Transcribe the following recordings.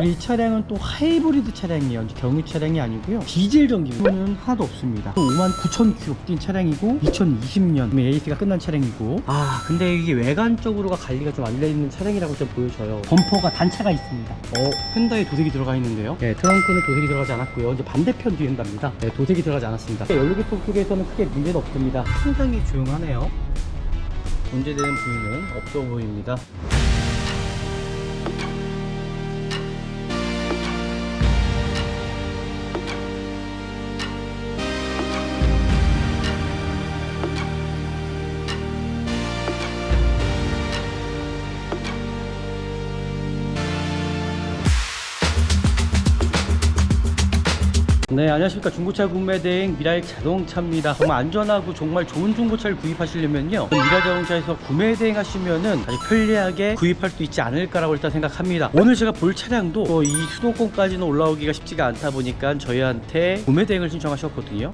그리고 이 차량은 또 하이브리드 차량이에요. 경유 차량이 아니고요. 디젤 전기는 하나도 없습니다. 5만 9천 킬로 뛴 차량이고 2020년 AS가 끝난 차량이고 아 근데 이게 외관적으로가 관리가 좀 안 돼 있는 차량이라고 좀 보여져요. 범퍼가 단차가 있습니다. 어 펜다에 도색이 들어가 있는데요. 네, 트렁크는 도색이 들어가지 않았고요. 이제 반대편 뒤엔다입니다. 네, 도색이 들어가지 않았습니다. 연료계통 쪽에서는 크게 문제는 없습니다. 상당히 조용하네요. 문제되는 부위는 없어 보입니다. 네, 안녕하십니까. 중고차 구매 대행 미라일 자동차입니다. 정말 안전하고 정말 좋은 중고차를 구입하시려면요. 미라일 자동차에서 구매 대행 하시면은 아주 편리하게 구입할 수 있지 않을까라고 일단 생각합니다. 오늘 제가 볼 차량도 또 이 수도권까지는 올라오기가 쉽지가 않다 보니까 저희한테 구매 대행을 신청하셨거든요.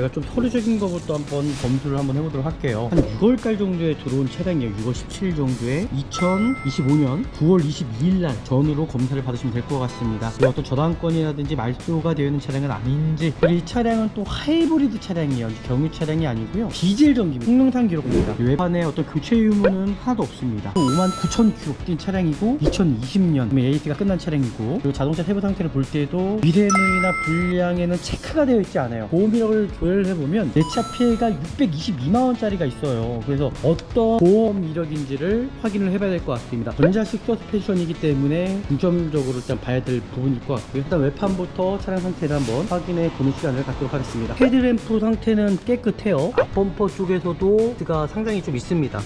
제가 좀 서류적인 것부터 한번 검수를 한번 해보도록 할게요. 한 6월달 정도에 들어온 차량이에요. 6월 17일 정도에 2025년 9월 22일 날 전으로 검사를 받으시면 될 것 같습니다. 이 어떤 저당권이라든지 말소가 되어 있는 차량은 아닌지 그리고 이 차량은 또 하이브리드 차량이에요. 경유 차량이 아니고요. 디젤 전기입니다. 성능상 기록입니다. 이 외판에 어떤 교체 유무는 하나도 없습니다. 5만 9천 킬로 뛴 차량이고 2020년 AS가 끝난 차량이고 그리고 자동차 세부 상태를 볼 때도 미래누이나 불량에는 체크가 되어 있지 않아요. 보험이력을 조회를 해보면 내차 피해가 622만 원짜리가 있어요. 그래서 어떤 보험 이력인지를 확인을 해봐야 될 것 같습니다. 전자식 서스펜션이기 때문에 중점적으로 일단 봐야 될 부분일 것 같고요. 일단 외판부터 차량 상태를 한번 확인해 보는 시간을 갖도록 하겠습니다. 헤드램프 상태는 깨끗해요. 앞범퍼 쪽에서도 가 상당히 좀 있습니다.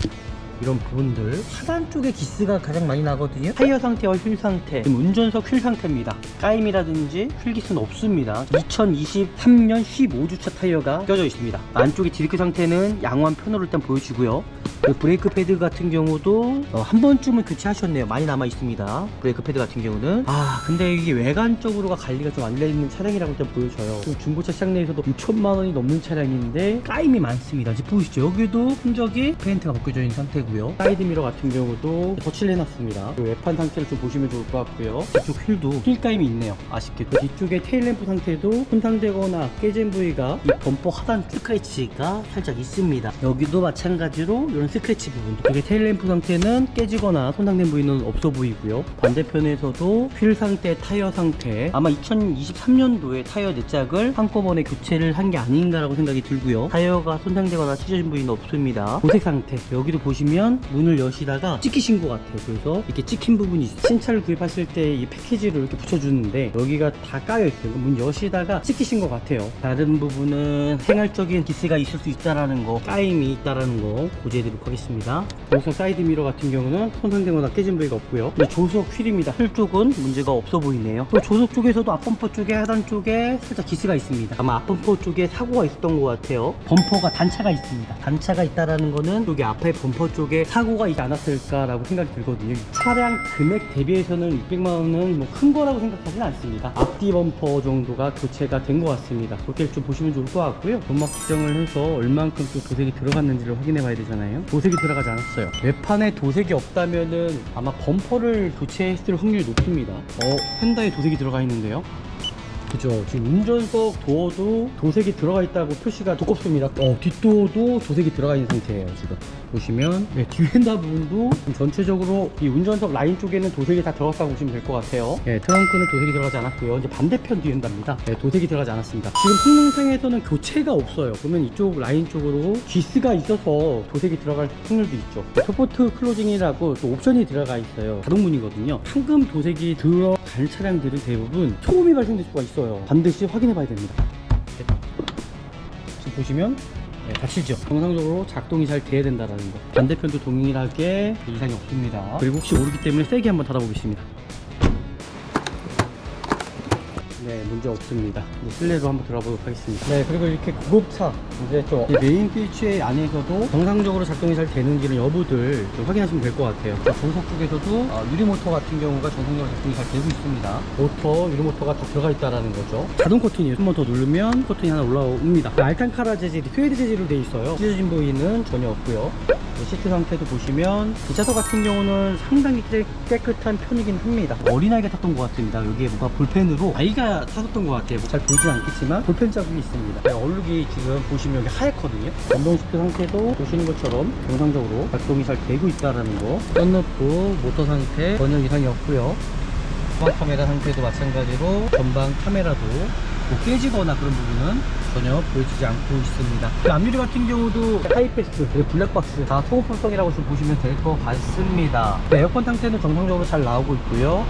이런 부분들. 하단 쪽에 기스가 가장 많이 나거든요. 타이어 상태와 휠 상태. 지금 운전석 휠 상태입니다. 까임이라든지 휠 기스는 없습니다. 2023년 15주차 타이어가 껴져 있습니다. 안쪽에 디스크 상태는 양호한 편으로 일단 보여주고요. 그리고 브레이크 패드 같은 경우도 어, 한 번쯤은 교체하셨네요. 많이 남아 있습니다. 브레이크 패드 같은 경우는. 아 근데 이게 외관적으로가 관리가 좀 안 돼 있는 차량이라고 일단 보여져요. 그리고 중고차 시장 내에서도 6천만 원이 넘는 차량인데 까임이 많습니다. 지금 보이시죠? 여기도 흔적이 페인트가 벗겨져 있는 상태고 요. 사이드 미러 같은 경우도 거치를 해놨습니다. 그리고 외판 상태를 좀 보시면 좋을 것 같고요. 이쪽 휠도 휠 까임이 있네요. 아쉽게도. 뒤쪽에 테일램프 상태도 손상되거나 깨진 부위가 이 범퍼 하단 스크래치가 살짝 있습니다. 여기도 마찬가지로 이런 스크래치 부분도. 이게 테일램프 상태는 깨지거나 손상된 부위는 없어 보이고요. 반대편에서도 휠 상태, 타이어 상태. 아마 2023년도에 타이어 내짝을 한꺼번에 교체를 한 게 아닌가라고 생각이 들고요. 타이어가 손상되거나 찢어진 부위는 없습니다. 도색 상태. 여기도 보시면 문을 여시다가 찍히신 것 같아요. 그래서 이렇게 찍힌 부분이 신차를 구입하실 때 이 패키지를 이렇게 붙여주는데 여기가 다 까여 있어요. 문 여시다가 찍히신 것 같아요. 다른 부분은 생활적인 기스가 있을 수 있다라는 거 까임이 있다라는 거 고지해드리도록 하겠습니다. 그래서 사이드 미러 같은 경우는 손상되거나 깨진 부위가 없고요. 이 조수석 휠입니다. 휠 쪽은 문제가 없어 보이네요. 또 조수석 쪽에서도 앞범퍼 쪽에 하단 쪽에 살짝 기스가 있습니다. 아마 앞범퍼 쪽에 사고가 있었던 것 같아요. 범퍼가 단차가 있습니다. 단차가 있다라는 거는 여기 앞에 범퍼 쪽에 사고가 있지 않았을까라고 생각이 들거든요. 이 차량 금액 대비해서는 600만 원은 뭐 큰 거라고 생각하지는 않습니다. 앞뒤 범퍼 정도가 교체가 된 것 같습니다. 그렇게 좀 보시면 좋을 것 같고요. 점막 지정을 해서 얼만큼 또 도색이 들어갔는지를 확인해 봐야 되잖아요. 도색이 들어가지 않았어요. 외판에 도색이 없다면은 아마 범퍼를 교체했을 확률이 높습니다. 어 펜다에 도색이 들어가 있는데요 그죠. 지금 운전석 도어도 도색이 들어가 있다고 표시가 두껍습니다. 어, 뒷도어도 도색이 들어가 있는 상태예요, 지금. 보시면, 네, 뒤엔다 부분도 전체적으로 이 운전석 라인 쪽에는 도색이 다 들어갔다고 보시면 될 것 같아요. 네, 트렁크는 도색이 들어가지 않았고요. 이제 반대편 뒤엔다입니다. 네, 도색이 들어가지 않았습니다. 지금 성능상에서는 교체가 없어요. 그러면 이쪽 라인 쪽으로 기스가 있어서 도색이 들어갈 확률도 있죠. 서포트 클로징이라고 또 옵션이 들어가 있어요. 자동문이거든요. 방금 도색이 들어간 차량들은 대부분 소음이 발생될 수가 있어요. 반드시 확인해 봐야 됩니다. 네. 지금 보시면 네, 닫히죠. 정상적으로 작동이 잘 돼야 된다는 거. 반대편도 동일하게 이상이 없습니다. 그리고 혹시 모르기 때문에 세게 한번 닫아보겠습니다. 네, 문제 없습니다. 이제 실내로 한번 들어보도록 하겠습니다. 네, 그리고 이렇게 구급차, 이제 좀 메인 스위치 안에서도 정상적으로 작동이 잘 되는지는 여부들 좀 확인하시면 될 것 같아요. 쪽에서도 아, 유리모터 같은 경우가 정상적으로 작동이 잘 되고 있습니다. 모터, 유리모터가 다 들어가 있다라는 거죠. 자동 커튼이에요. 한 번 더 누르면 커튼이 하나 올라옵니다. 알탄카라 재질이 스웨드 재질로 되어 있어요. 찢어진 부위는 전혀 없고요. 네, 시트 상태도 보시면 기차석 같은 경우는 상당히 깨- 깨끗한 편이긴 합니다. 어린아이가 탔던 것 같습니다. 여기에 뭔가 볼펜으로 아이가 탔었던 것 같아요. 잘 보이진 않겠지만 볼펜 자국이 있습니다. 네, 얼룩이 지금 보시면 여기 하얗거든요. 전동 시트 상태도 보시는 것처럼 정상적으로 작동이 잘 되고 있다는 거. 썬루프 모터 상태 전혀 이상이 없고요. 후방 카메라 상태도 마찬가지로 전방 카메라도 뭐 깨지거나 그런 부분은 전혀 보여지지 않고 있습니다. 그 앞유리 같은 경우도 하이패스 블랙박스 다 소모품성이라고 좀 보시면 될 것 같습니다. 네, 에어컨 상태는 정상적으로 잘 나오고 있고요.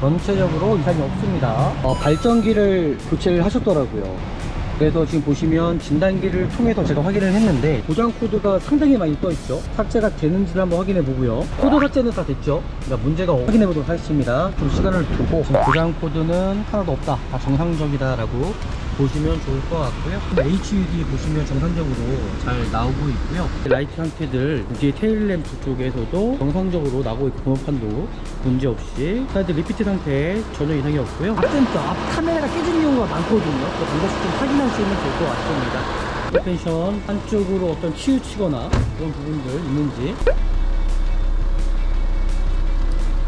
전체적으로 이상이 없습니다. 어, 발전기를 교체를 하셨더라고요. 그래서 지금 보시면 진단기를 통해서 제가 확인을 했는데 고장 코드가 상당히 많이 떠 있죠. 삭제가 되는지를 한번 확인해 보고요. 코드 삭제는 다 됐죠. 그러니까 문제가 없- 확인해 보도록 하겠습니다. 좀 시간을 두고 지금 고장 코드는 하나도 없다. 다 정상적이다 라고 보시면 좋을 것 같고요. HUD 보시면 정상적으로 잘 나오고 있고요. 라이트 상태들 뒤에 테일램프 쪽에서도 정상적으로 나오고 있고 번호판도 문제 없이 사이드 리피트 상태 전혀 이상이 없고요. 앞센터 앞 카메라가 깨지는 경우가 많거든요. 번씩 좀 확인하시면 될 것 같습니다. 서스펜션 한쪽으로 어떤 치우치거나 그런 부분들 있는지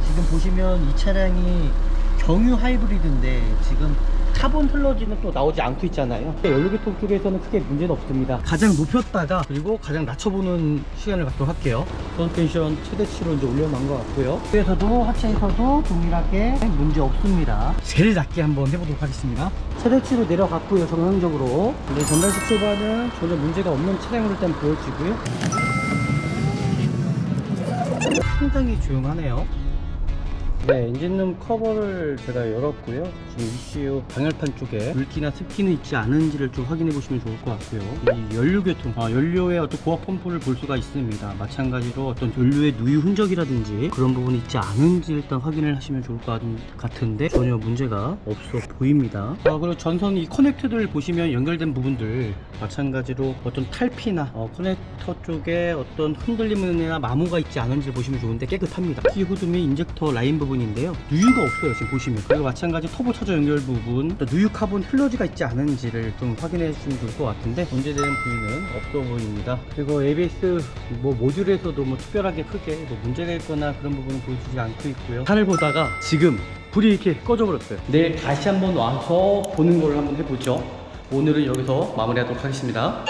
지금 보시면 이 차량이 경유 하이브리드인데 지금 카본 플러지는 또 나오지 않고 있잖아요. 연료계통 쪽에서는 크게 문제는 없습니다. 가장 높였다가 그리고 가장 낮춰보는 시간을 갖도록 할게요. 서스펜션 최대치로 이제 올려놓은 것 같고요. 그래서도 하체에서도 동일하게 문제 없습니다. 제일 낮게 한번 해보도록 하겠습니다. 최대치로 내려갔고요. 정상적으로. 근데 전달식 초반은 전혀 문제가 없는 차량으로 일단 보여지고요. 상당히 조용하네요. 네, 엔진룸 커버를 제가 열었고요. 지금 ECU 방열판 쪽에 물기나 습기는 있지 않은지를 좀 확인해 보시면 좋을 것 같고요. 이 연료계통, 아, 연료의 어떤 고압 펌프를 볼 수가 있습니다. 마찬가지로 어떤 연료의 누유 흔적이라든지 그런 부분이 있지 않은지 일단 확인을 하시면 좋을 것 같은데 전혀 문제가 없어 보입니다. 아, 그리고 전선 이 커넥터들 보시면 연결된 부분들 마찬가지로 어떤 탈피나 어, 커넥터 쪽에 어떤 흔들림이나 마모가 있지 않은지 보시면 좋은데 깨끗합니다. 키 후드 및 인젝터 라인 부분인데요. 누유가 없어요. 지금 보시면. 그리고 마찬가지 터보 차저 연결 부분, 또 누유 카본 플러지가 있지 않은지를 좀 확인해 주시면 좋을 것 같은데 문제되는 부위는 없어 보입니다. 그리고 ABS 뭐 모듈에서도 뭐 특별하게 크게 뭐 문제가 있거나 그런 부분은 보여주지 않고 있고요. 차를 보다가 지금 불이 이렇게 꺼져 버렸어요. 내일 다시 한번 와서 보는 걸 한번 해보죠. 오늘은 여기서 마무리하도록 하겠습니다.